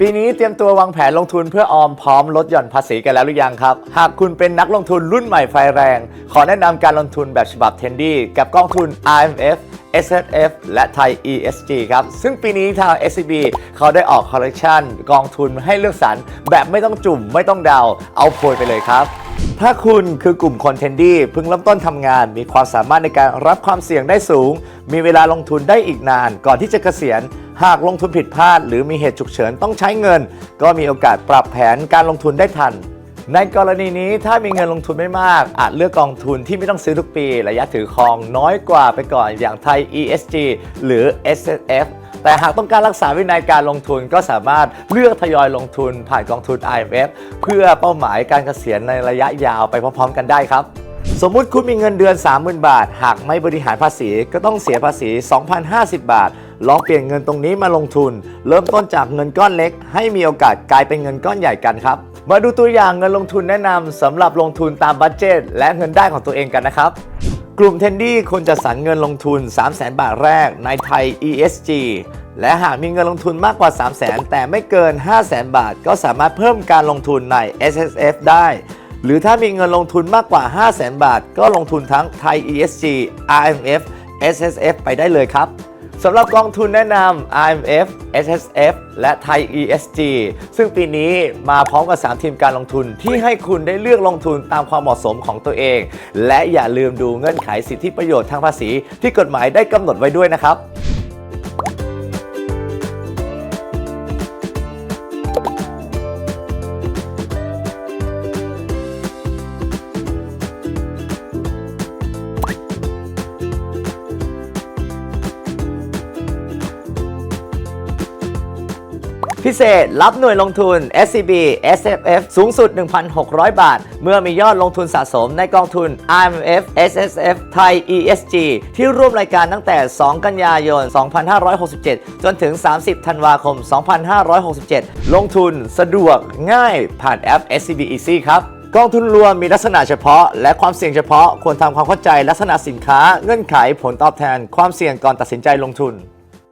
ปีนี้เตรียมตัววางแผนลงทุนเพื่อออมพร้อมลดหย่อนภาษีกันแล้วหรือยังครับ หากคุณเป็นนักลงทุนรุ่นใหม่ไฟแรง ขอแนะนำการลงทุนแบบฉบับเทนดี้กับกองทุน IMF S F และไทย ESG ครับ ซึ่งปีนี้ทาง SCB เขาได้ออกคอลเลกชันกองทุนให้เลือกสรรแบบไม่ต้องจุ่มไม่ต้องเดา เอาโพยไปเลยครับ ถ้าคุณคือกลุ่มคนเทนดี้เพิ่งเริ่มต้นทำงาน มีความสามารถในการรับความเสี่ยงได้สูง มีเวลาลงทุนได้อีกนาน ก่อนที่จะเกษียณ หากลงทุนผิดพลาด หรือมีเหตุฉุกเฉินต้องใช้เงิน ก็มีโอกาสปรับแผนการลงทุนได้ทัน ในกรณีนี้ถ้ามีเงินลงทุนไม่มาก อาจเลือกกองทุนที่ไม่ต้องซื้อทุกปี ระยะถือครองน้อยกว่าไปก่อนอย่างไทย ESG หรือ S F แต่หากต้องการรักษาวินัยการลงทุนก็สามารถเลือกทยอยลงทุนผ่านกองทุน IMF เพื่อเป้าหมายการเกษียณในระยะยาวไปพร้อม ๆ กันได้ครับสมมุติคุณมีเงินเดือน 30,000 บาท หากไม่บริหารภาษีก็ต้องเสียภาษี 2,050 บาท ลองเปลี่ยนเงินตรงนี้มาลงทุน เริ่มต้นจากเงินก้อนเล็ก ให้มีโอกาสกลายเป็นเงินก้อนใหญ่กันครับ มาดูตัวอย่างเงินลงทุนแนะนำสำหรับลงทุนตามบัตเจตและเงินได้ของตัวเองกันนะครับ กลุ่มเทนดี้ควรจะสรรเงินลงทุน 3 0 0 0 0 0บาทแรกในไทย ESG และหากมีเงินลงทุนมากกว่า 3 0 0 0 0 0แต่ไม่เกิน 5 0 0 0 0 0บาท ก็สามารถเพิ่มการลงทุนใน SSF ได้ หรือถ้ามีเงินลงทุนมากกว่า 5 0 0 0 0 0บาท ก็ลงทุนทั้งไทย ESG IMF SSF ไปได้เลยครับ สำหรับกองทุนแนะนำ IMF SSF และ Thai ESG ซึ่งปีนี้มาพร้อมกับ 3 ทีมการลงทุนที่ให้คุณได้เลือกลงทุนตามความเหมาะสมของตัวเอง และอย่าลืมดูเงื่อนไขสิทธิประโยชน์ทางภาษีที่กฎหมายได้กำหนดไว้ด้วยนะครับ พิเศษรับหน่วยลงทุน SCB SFF สูงสุด 1,600 บาท เมื่อมียอดลงทุนสะสมในกองทุน IMF SSF ไทย ESG ที่ร่วมรายการตั้งแต่ 2 กันยายน 2567 จนถึง 30 ธันวาคม 2567 ลงทุนสะดวกง่ายผ่านแอป SCB Easy ครับกองทุนรวมมีลักษณะเฉพาะ และความเสี่ยงเฉพาะควรทำความเข้าใจลักษณะสินค้าเงื่อนไขผลตอบแทน ความเสี่ยงก่อนตัดสินใจลงทุน